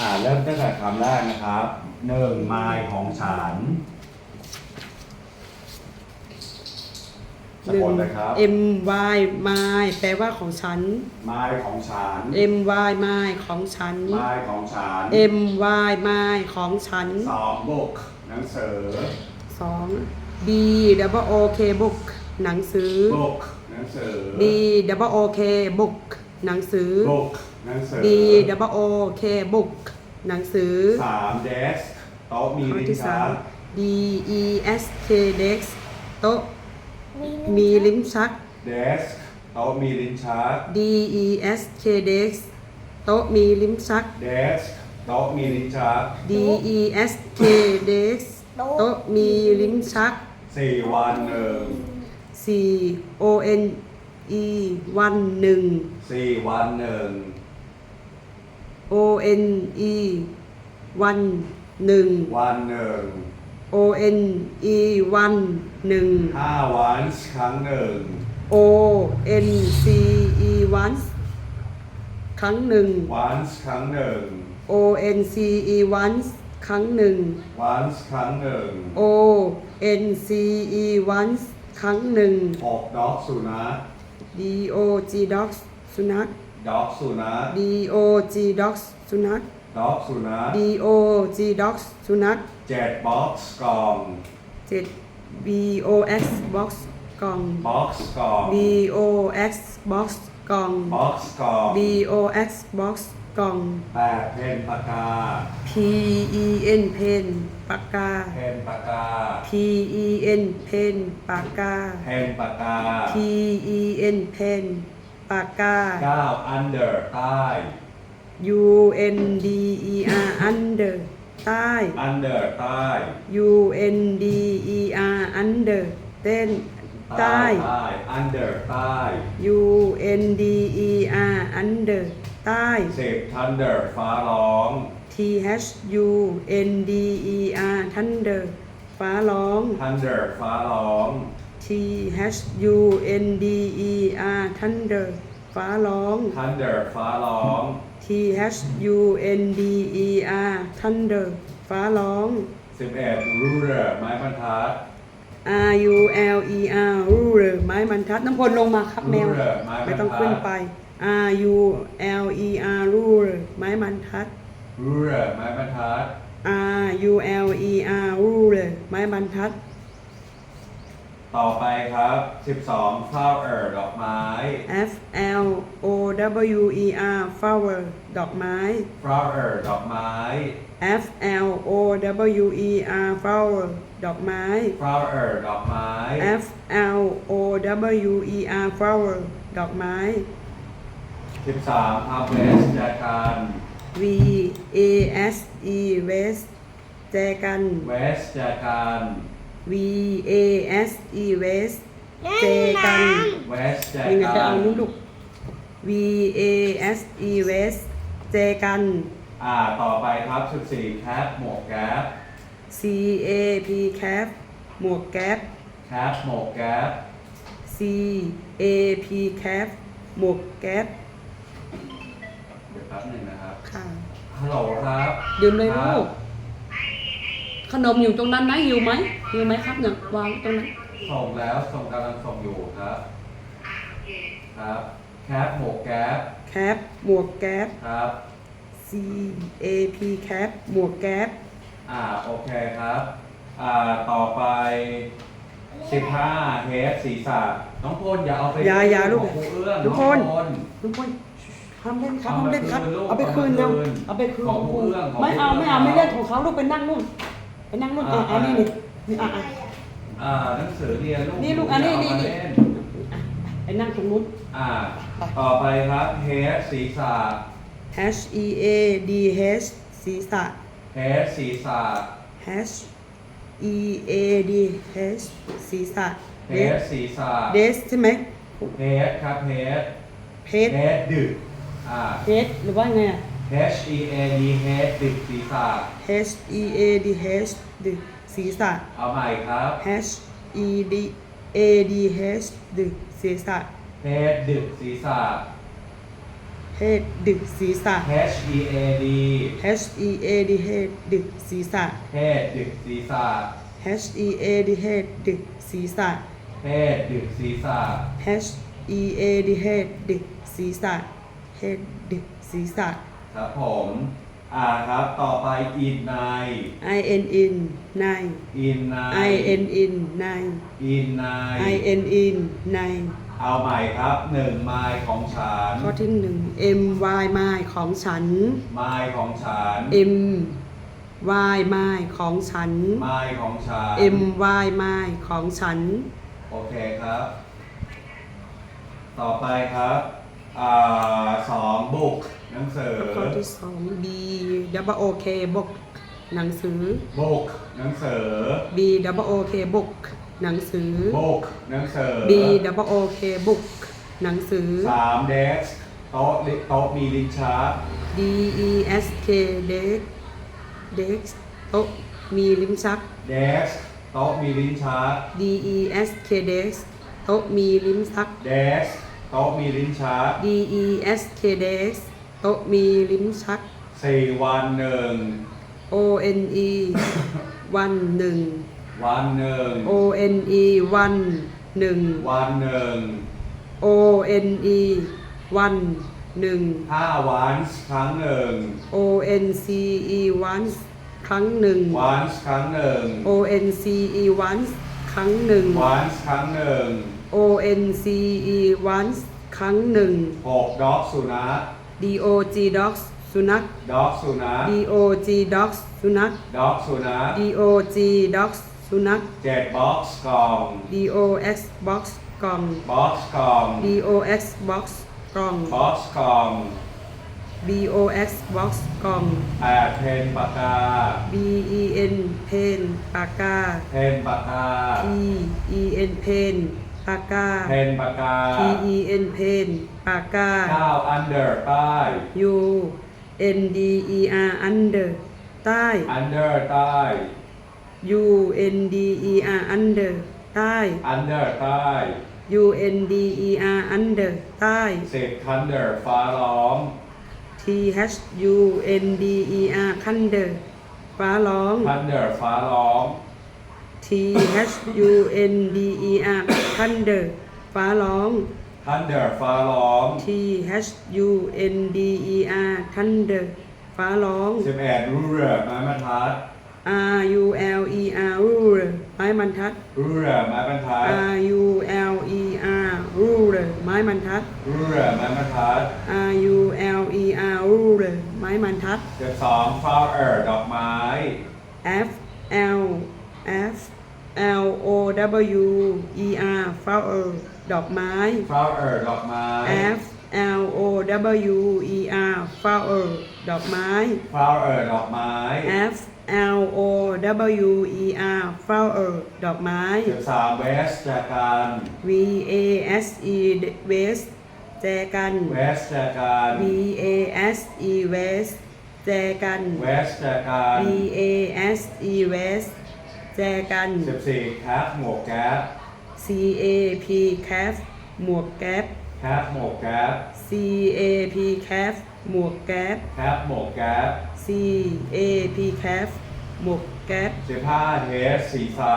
อ่าเริ่มตั้งแต่คำแรกนะครับหนึ่งไมล์ของฉันสะกดเลยครับ M Y ไมล์แปลว่าของฉัน ไมล์ของฉัน M Y ไมล์ของฉัน ไมล์ของฉัน M Y ไมล์ของฉันสองบุกหนังสือสอง B double O K book หนังสือ บุกหนังสือ B double O K book หนังสือบุกหนังสือ B double O K book หนังสือสามเดสโต๊ะมีข้อลิ้นที่สาชัม ก D E S K desk โต๊ะมีลิ้นชักเดสโต๊ะมีลิ้นชัก D E S K desk โต๊ะมีลิ้นชักเดสโต๊ะมีลิ้นชัก D E S K desk โต๊ะมีลิ้นชัก สี่วันหนึ่ง4 O N E วันหนึ่ง สี่วันหนึ่ง O N E วันหนึ่ง วันหนึ่ง O N E วันหนึ่ง ห้าวันครั้งหนึ่ง O N C E once ครั้งหนึ่ง วันครั้งหนึ่ง O N C E once ครั้งหนึ่ง วันครั้งหนึ่ง O N C E once ครั้งหนึ่งหกด็อกสุนัข D O G dogs สุนัข ด็อกสุนัข D O G dogs สุนัข ด็อกสุนัข D O G dogs สุนัขเจ็ดบ็อกซ์กล่อง 7 B O X box กล่อง บ็อกซ์กล่อง B O X box กล่อง บ็อกซ์กล่อง B O X box กล่อง แปดเพนปากกา P E N pen ปากกา เพนปากกา P E N pen ปากกา เพนปากกา P E N pen ปากกา เก้า under ใต้ U N D E R under ใต้ under ใต้ U N D E R under เต้นใต้ ใต้ under ใต้ U N D E R under ใต้สิบ thunder ฟ้าร้อง T H U N D E R thunder ฟ้าร้อง thunder ฟ้าร้อง T H U N D E R thunder ฟ้าร้อง thunder ฟ้าร้อง T H U N D E R thunder ฟ้าร้องสิบเอ็ด ruler ไม้บรรทัด R U L E R ruler ไม้บรรทัดน้ำพลลงมาครับแมว ruler ไม้บรรทัด ไม่ต้องขึ้นไป R U L E R ruler ไม้บรรทัด ruler ไม้บรรทัด R U L E R ruler ไม้บรรทัด ต่อไปครับ 12 flower ดอกไม้ F L O W E R flower ดอกไม้ flower ดอกไม้ F L O W E R flower ดอกไม้ flower ดอกไม้ F L O W E R flower ดอกไม้ 13 harvest แจกัน V A S E West แจกัน west แจกัน V A S E West เจกัน west แจยังไงกัจะเอานลูกลูก V A S E West เจกัน อ่า ต่อไปครับ 14 cap หมวกแก๊ป C A P cap หมวกแก๊ป cap หมวกแก๊ป C A P cap หมวกแก๊ปเดี๋ยวแป๊บหนึ่งนะครับค่ะฮัลโหลครับดื่มเลยคลูรับกขนมอยู่ตรงนั้นไหมหิวไหมหิวไหมครับเนี่ยวางตรงนั้น ส่งแล้วส่งกำลังส่งอยู่ครับ ครับ cap หมวกแก๊ปแคปหมวกแก๊ป ครับ C A P cap หมวกแก๊ป อ่าโอเคครับอ่าต่อไป 15เทปศีรษะน้องพลอย่าเอาไปอย่าอย่าลูกของครูเอื้องทุกคน องพลทุกคนทำเล่นครับ เอาทำมาเล่นครับคืนลูกเอาไปคืนเร็วเอามาคืนเอาไปคืนของผู้เอื้องของไม่เอาผู้ไม่เอื้องเอาไม่เล่นของเขาลูกไปนั่งนู่นไปนั่งนู่นอะอ่าอันนี้นี่นี่อะอะ อ่าหนังสือเรียนลูกนี่ลูกอันนี้ย่านี่เามานี่เล่นไปนั่งตรงนู้น อ่าต่อไปครับเทปศีรษะ H E A D H ศีรษะ เทปศีรษะ H E A D H ศีรษะเทปศีรษะเดสใช่ไหมเทปครับเทปเพชเทปดึกอ่า เพชหรือว่าไงอะ H E A D H ดึกศีรษะ H E A D H ดึกศีรษะ เอาใหม่ครับ H E D A D H ดึกศีรษะเทปดึกศีรษะ head ดึกศีรษะ H E A D H E A D head ดึกศีรษะ head ดึกศีรษะ H E A D head ดึกศีรษะ head ดึกศีรษะ H E A D head ดึกศีรษะ head ดึกศีรษะ ครับผม อ่าครับ ต่อไป in ใน I N in nine in ใน I N in nine in ใน I N in nine เอาใหม่ครับหนึ่งไมล์ของฉันข้อที่หนึ่ง M Y ไมล์ของฉัน ไมล์ของฉัน M Y ไมล์ของฉัน ไมล์ของฉัน M Y ไมล์ของฉัน โอเคครับ ต่อไปครับอ่าสองบุกหนังสือข้อที่สอง B double O K book หนังสือ บุกหนังสือ B double O K book หนังสือบุกหนังสือ B double O K book หนังสือ สามเดสโต๊ะลิโต๊ะมีลิ้นชัก D E S K desk desk โต๊ะมีลิ้นชัก เดสโต๊ะมีลิ้นชัก D E S K desk โต๊ะมีลิ้นชัก เดสโต๊ะมีลิ้นชัก D E S K desk โต๊ะมีลิ้นชัก สี่วันหนึ่ง O N E วันหนึ่ง วันหนึ่ง O N E วันหนึ่ง วันหนึ่ง O N E วันหนึ่ง ห้าวันครั้งหนึ่ง O N C E once ครั้งหนึ่ง วันครั้งหนึ่ง O N C E once ครั้งหนึ่ง วันครั้งหนึ่ง O N C E once ครั้งหนึ่ง หกด็อกสุนัข D O G dogs สุนัข ด็อกสุนัข D O G dogs สุนัข ด็อกสุนัข D O G dogs สุนัขเจ็ดบ็อกซ์กล่อง D O X box กล่องบ็อกซ์กล่อง D O X box กล่องบ็อกซ์กล่อง B O X box กล่องแปดเพนปากกา B E N pen ปากกา เพนปากกา P E N pen ปากกา เพนปากกา P E N pen ปากกาเก้าอันเดอร์ใต้ U N D E R under ใต้อันเดอร์ใต้ U N D E R under ใต้อันเดอร์ใต้ U N D E R under ใต้สิบคันเดอร์ฟ้าล้อม T H U N D E R under ฟ้าร้องคันเดอร์ฟ้าล้อม T H U N D E R thunder ฟ้าร้องคันเดอร์ฟ้าล้อม T H U N D E R thunder ฟ้าร้อง สิบเอ็ดรูเรือไม้บรรทัด R U L E R ruler ไม้บรรทัดรูเรือไม้บรรทัด R U L E R ruler ไม้บรรทัดรูเรือไม้บรรทัด R U L E R ruler ไม้บรรทัดเจ็ดสองฟลาวเออร์ดอกไม้ F L F L O W E R flower ดอกไม้ฟลาวเออร์ดอกไม้ F L O W E R flower ดอกไม้ฟลาวเออร์ดอกไม้ F L O W E R flower ดอกไม้เจ็ดสามเวสจากการ V A S E West แจกัน เวสจากการ V A S E West แจกัน เวสจากการ V A S E West แจกัน สิบสี่แคปหมวกแก๊ป C A P cap หมวกแก๊ป แคปหมวกแก๊ป C A P cap หมวกแก๊ป แคปหมวกแก๊ป C A P cap หมวกแก๊ป สิบห้าเทสศีรษะ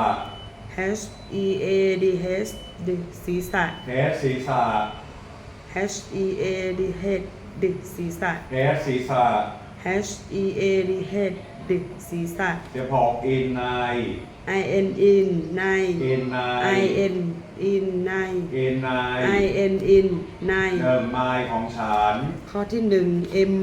H E A D H ดึกศีรษะ เทสศีรษะ H E A D H ดึกศีรษะ เทสศีรษะ H E A D H ดึกศีรษะสิบหกอินใน I N in ในอินใน I N in ในอินใน I N in ในหนึ่งไมล์ของฉัน ข้อที่หนึ่ง M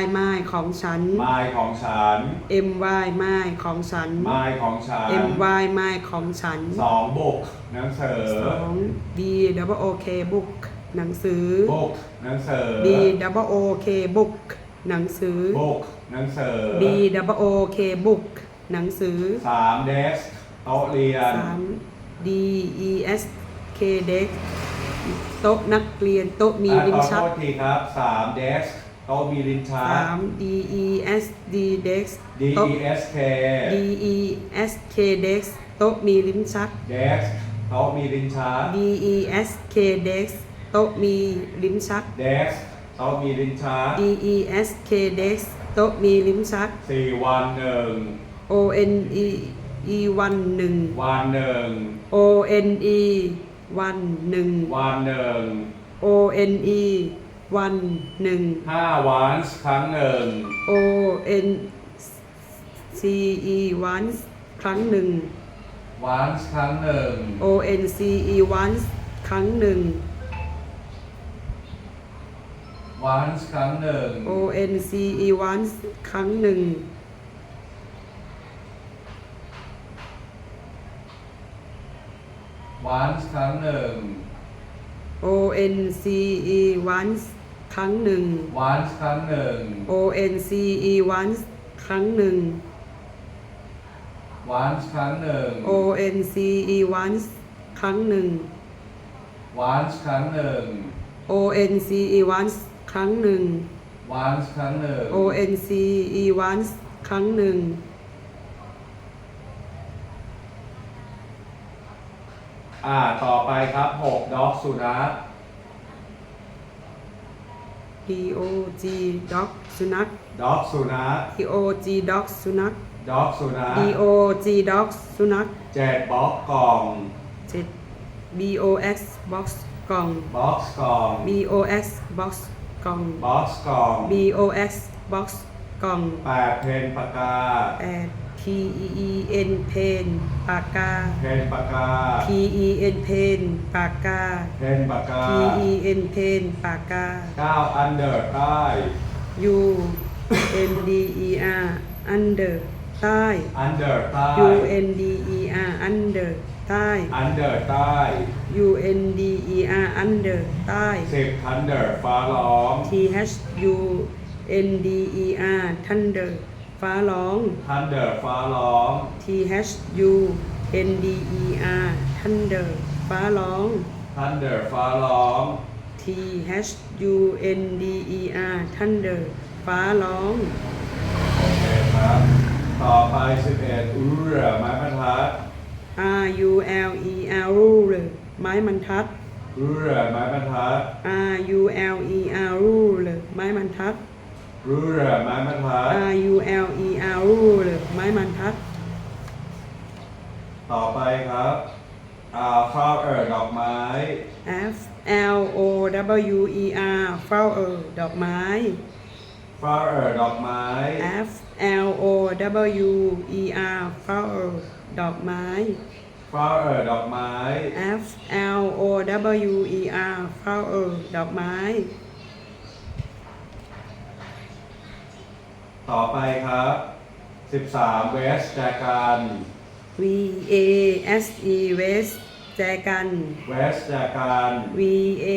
Y ไม้ของฉัน ไมล์ของฉัน M Y ไม้ของฉัน ไมล์ของฉัน M Y ไม้ของฉันสองบุกหนังสือสอง B double O K book หนังสือ บุกหนังสือ B double O K book หนังสือบุกหนังสือ B double O K book หนังสือสามเดสโต๊ะเรียน สาม D E S K desk โต๊ะนักเรียนโต๊ะมีอะลิ้นขอชัโทกษทีครับสามเดสโต๊ะมีลิ้นชัสากม D E S D desk D โต๊ะ E S K D E S K desk โต๊ะมีลิ้นชัก เดสโต๊ะมีลิ้นชัก D E S K desk โต๊ะมีลิ้นชัก เดส โต๊ะมีลิ้นชัก D E S K dex โต๊ะมีลิ้มชัก สี่วันหนึ่ง O N E E วันหนึ่ง วันหนึ่ง O N E วันหนึ่ง วันหนึ่ง O N E วันหนึ่ง ห้าวันครั้งหนึ่ง O N C E once ครั้งหนึ่ง วันครั้งหนึ่ง O N C E once ครั้งหนึ่ง วันครั้งหนึ่ง O N C E once ครั้งหนึ่งวันครั้งหนึ่ง O N C E once ครั้งหนึ่งวันครั้งหนึ่ง O N C E once ครั้งหนึ่งวันครั้งหนึ่ง O N C E once ครั้งหนึ่งวันครั้งหนึ่ง O N C E once ครั้งหนึ่งวันครั้งหนึ่ง O N C E once ครั้งหนึ่ง อ่า ต่อไปครับหกด็อกสุนัข D O G dog สุนัข ด็อกสุนัข D O G dog สุนัข ด็อกสุนัข D O G dog สุนัขเจ็ดบล็อกกล่อง เจ็ด B O X box กล่อง บ็อกซ์กล่อง B O X box กล่อง บ็อกซ์กล่อง B O X box กล่องแปดเพนปากกา แปด P E E N เพนปากกา เพนปากกา P E N เพนปากกา เพนปากกา P E N เพนปากกา เก้าอันเดอร์ใต้ U N D E R under ใต้ อันเดอร์ใต้ U N D E R under ใต้อันเดอร์ใต้ U N D E R under ใต้ สิบทันเดอร์ฟ้าร้อง T H U N D E R thunder ฟ้าร้องทันเดอร์ฟ้าร้อง T H U N D E R thunder ฟ้าร้องทันเดอร์ฟ้าร้อง T H U N D E R thunder ฟ้าร้อง โอเคครับ ต่อไปสิบเอ็ดอุเรือไม้บรรทัด R U L E R ruler ไม้บรรทัดอุเรือไม้บรรทัด R U L E R ruler ไม้บรรทัดอุเรือไม้บรรทัด R U L E R ruler ไม้บรรทัด ต่อไปครับอ่าข้าวเอ่อดอกไม้ F L O W E R flower ดอกไม้ ข้าวเอ่อดอกไม้ F L O W E R flower ดอกไม้ข้าวเอ่อดอกไม้ F L O W E R flower ดอกไม้ ต่อไปครับสิบสามเวสแจกัน V A S E West แจกันเวสแจกัน V A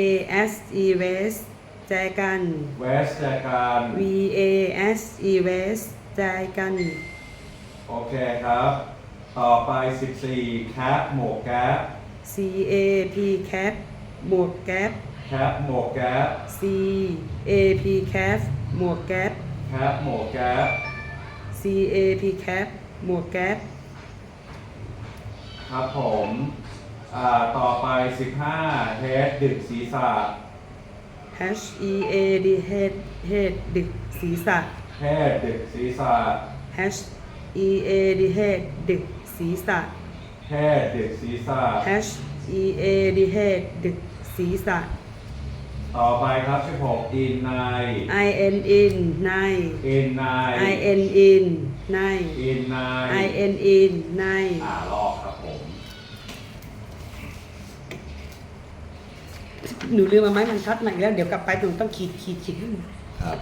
S E West แจกันเวสแจกัน V A S E West แจกัน โอเคครับ ต่อไปสิบสี่แคปหมวกแก๊ป C A P cap หมวกแก๊ปแคปหมวกแก๊ป C A P cap หมวกแก๊ปแคปหมวกแก๊ป C A P cap หมวกแก๊ป ครับผมอ่าต่อไปสิบห้าเฮดดึกศีรษะ H E A D head head ดึกศีรษะ เฮดดึกศีรษะ H E A D head ดึก ศีรษะเฮดดึกศีรษะ H E A D head ดึกศีรษะ ต่อไปครับสิบหกอินไน I N in ในอินไน I N in ในอินไน I N in ใน อ่าลอกครับผม หนูลืมมาไม้บรรทัดมาอีกแล้ว เดี๋ยวกลับไปหนูต้องขีดขีดขีดให้หนูครับ